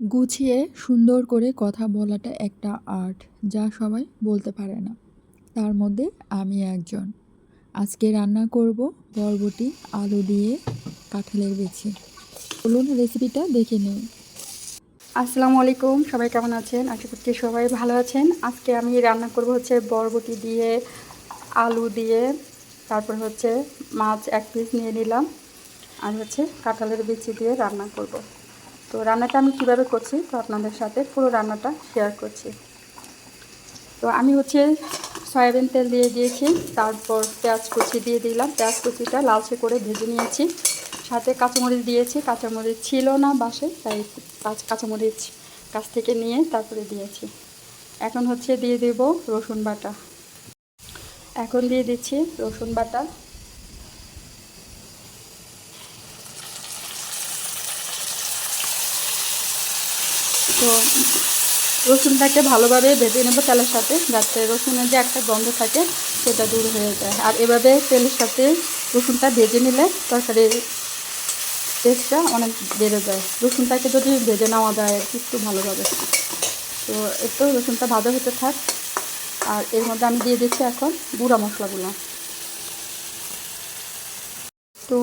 গুছিয়ে সুন্দর করে কথা বলাটা একটা আর্ট যা সবাই বলতে পারে না। তার মধ্যে আমি একজন। আজকে রান্না করব বরবটি, আলু দিয়ে কাঁঠালের বিচি। বলুন রেসিপিটা দেখে নিই। আসসালামু আলাইকুম, সবাই কেমন আছেন? আশা করছি সবাই ভালো আছেন। আজকে আমি রান্না করব হচ্ছে বরবটি দিয়ে, আলু দিয়ে, তারপর হচ্ছে মাছ এক পিস নিয়ে নিলাম। আর হচ্ছে কাঁঠালের বিচি দিয়ে রান্না করব। তো রান্নাটা আমি কীভাবে করছি, তো আপনাদের সাথে পুরো রান্নাটা শেয়ার করছি। তো আমি হচ্ছে সয়াবিন তেল দিয়ে দিয়েছি, তারপর পেঁয়াজ কুচি দিয়ে দিলাম। পেঁয়াজ কুচিটা লালচে করে ভেজে নিয়েছি। সাথে কাঁচামরিচ দিয়েছি, কাঁচামরিচ ছিল না বাসে, তাই কাঁচ- কাঁচামরিচ কাছ থেকে নিয়ে তারপরে দিয়েছি। এখন হচ্ছে দিয়ে দেব রসুন বাটা। এখন দিয়ে দিচ্ছি রসুন বাটা। তো রসুনটাকে ভালোভাবে ভেজে নেব তেলের সাথে, যাতে রসুনের যে একটা গন্ধ থাকে সেটা দূর হয়ে যায়। আর এভাবে তেলের সাথে রসুনটা ভেজে নিলে তরকারির টেস্টটা অনেক বেড়ে যায়। রসুনটাকে যদি ভেজে নেওয়া যায় একটু ভালোভাবে। তো একটু রসুনটা ভাজা হতে থাক। আর এর মধ্যে আমি দিয়ে দিচ্ছি এখন গুঁড়া মশলাগুলো। তো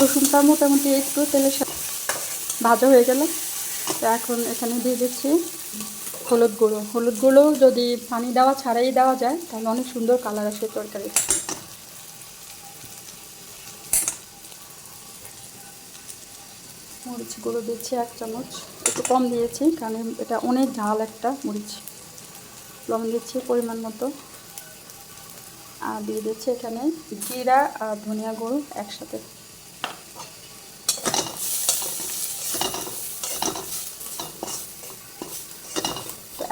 রসুনটা মোটামুটি একটু তেলের সাথে ভাজা হয়ে গেল। তো এখন এখানে দিয়ে দিচ্ছি হলুদ গুঁড়ো। হলুদ গুঁড়ো যদি পানি দেওয়া ছাড়াই দেওয়া যায়, তাহলে অনেক সুন্দর কালার আসে তরকারি। মরিচ গুঁড়ো দিচ্ছি এক চামচ। একটু কম দিয়েছি, কারণ এটা অনেক ঝাল একটা মরিচ। লবণ দিচ্ছি পরিমাণ মতো। আর দিয়ে দিচ্ছি এখানে জিরা আর ধনিয়া গুঁড়ো একসাথে।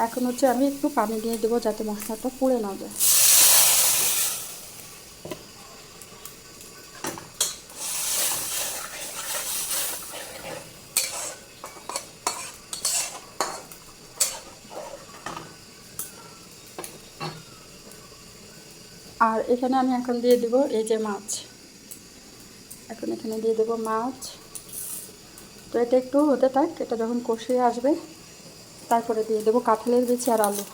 এখন হচ্ছে আমি একটু পানি দিয়ে দেবো যাতে মশলাটা পুড়ে না যায়। আর এখানে আমি এখন দিয়ে দেবো এই যে মাছ। এখন এখানে দিয়ে দেবো মাছ। তো এটা একটু হতে থাক, এটা যখন কষিয়ে আসবে তারপরে দিয়ে দেবো কাঁঠালের বিচি আর আলু।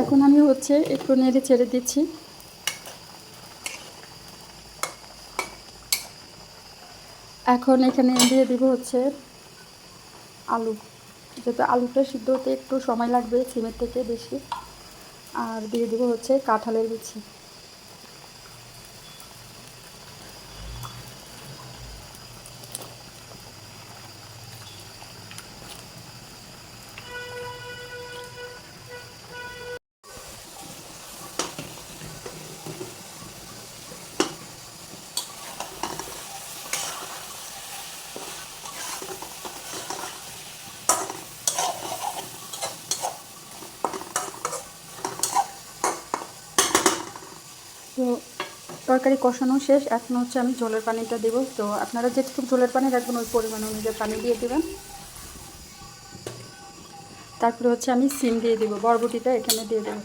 এখন আমি হচ্ছে একটু নেড়ে ছেড়ে দিচ্ছি। এখন এখানে দিয়ে দিব হচ্ছে আলু। যেহেতু আলুটা সিদ্ধ হতে একটু সময় লাগবে, সিমের থেকে বেশি। আর দিয়ে দিব হচ্ছে কাঁঠালের বিচি তো তরকারি কষানো শেষ। এখন হচ্ছে আমি জলের পানিটা দেব। তো আপনারা যেটুকু জলের পানি রাখবেন, ওই পরিমাণ অনুযায়ী পানি দিয়ে দেবেন। তারপরে হচ্ছে আমি সিম দিয়ে দেবো, বরবটিটা এখানে দিয়ে দেবো।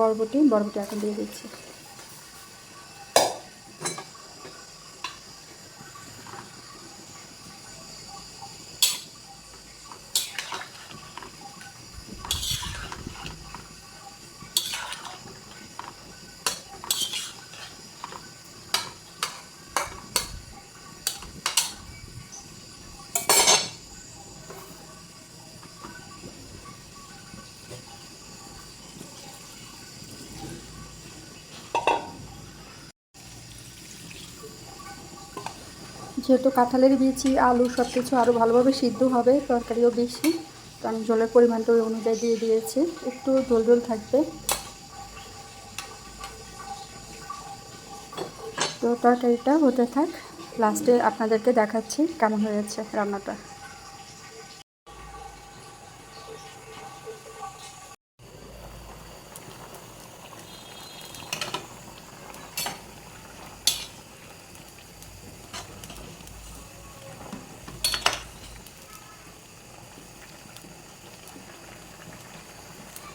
বরবটি বরবটি এখন দিয়ে দিচ্ছি। যেহেতু কাঁঠালের বিচি আলু সব কিছু আরও ভালোভাবে সিদ্ধ হবে, তরকারিও বেশি। তো আমি জলের পরিমাণটা ওই অনুযায়ী দিয়ে দিয়েছি। একটু জল জল থাকবে। তো তরকারিটা হতে থাক। লাস্টে আপনাদেরকে দেখাচ্ছি কেমন হয়েছে রান্নাটা।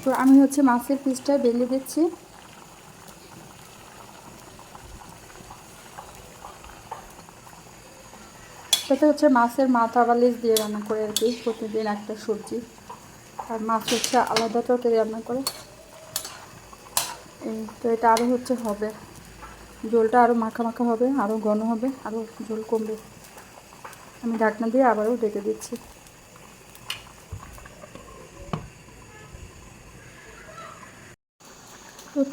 তো আমি হচ্ছে মাছের পিসটা বেলে দিচ্ছি। সেটা হচ্ছে মাছের মাথা বালিশ দিয়ে রান্না করে আর কি, প্রতিদিন একটা সবজি। আর মাছ হচ্ছে আলাদা তরকারি রান্না করে। এই তো এটা আরও হচ্ছে হবে। জলটা আরও মাখা মাখা হবে আরও ঘন হবে আরও জল কমবে। আমি ঢাকনা দিয়ে আবারও ডেকে দিচ্ছি।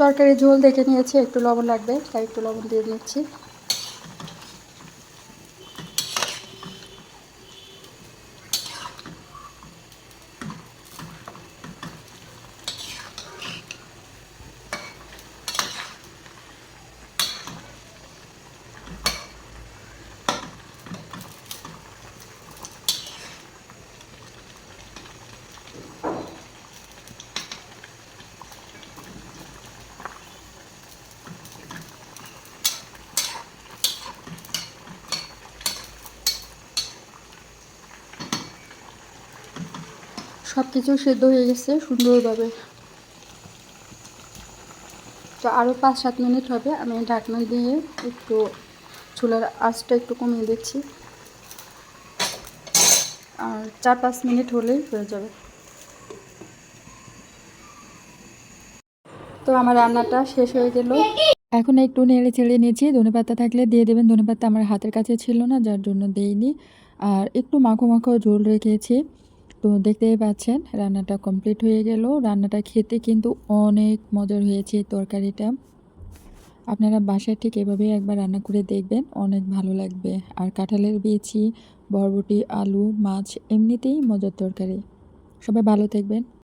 তরকারি ঝোল দেখে নিয়েছি একটু লবণ লাগবে তাই একটু লবণ দিয়ে নিচ্ছি। সব কিছু সেদ্ধ হয়ে গেছে সুন্দরভাবে। তো আরও পাঁচ সাত মিনিট হবে, আমি ঢাকনা দিয়ে একটু চুলার আঁচটা একটু কমিয়ে দিচ্ছি। আর চার পাঁচ মিনিট হলেই হয়ে যাবে। তো আমার রান্নাটা শেষ হয়ে গেল। এখন একটু নেড়ে চেড়ে নিয়েছি ধনেপাতা থাকলে দিয়ে দেবেন। ধনেপাতা আমার হাতের কাছে ছিল না, যার জন্য দেইনি। আর একটু মাখো মাখো ঝোল রেখেছি। তো দেখতেই পাচ্ছেন, রান্নাটা কমপ্লিট হয়ে গেল। রান্নাটা খেতে কিন্তু অনেক মজার হয়েছে তরকারিটা। আপনারা বাসায় ঠিক এভাবেই একবার রান্না করে দেখবেন, অনেক ভালো লাগবে। আর কাঁঠালের বিচি, বরবটি, আলু, মাছ, এমনিতেই মজার তরকারি। সবাই ভালো থাকবেন।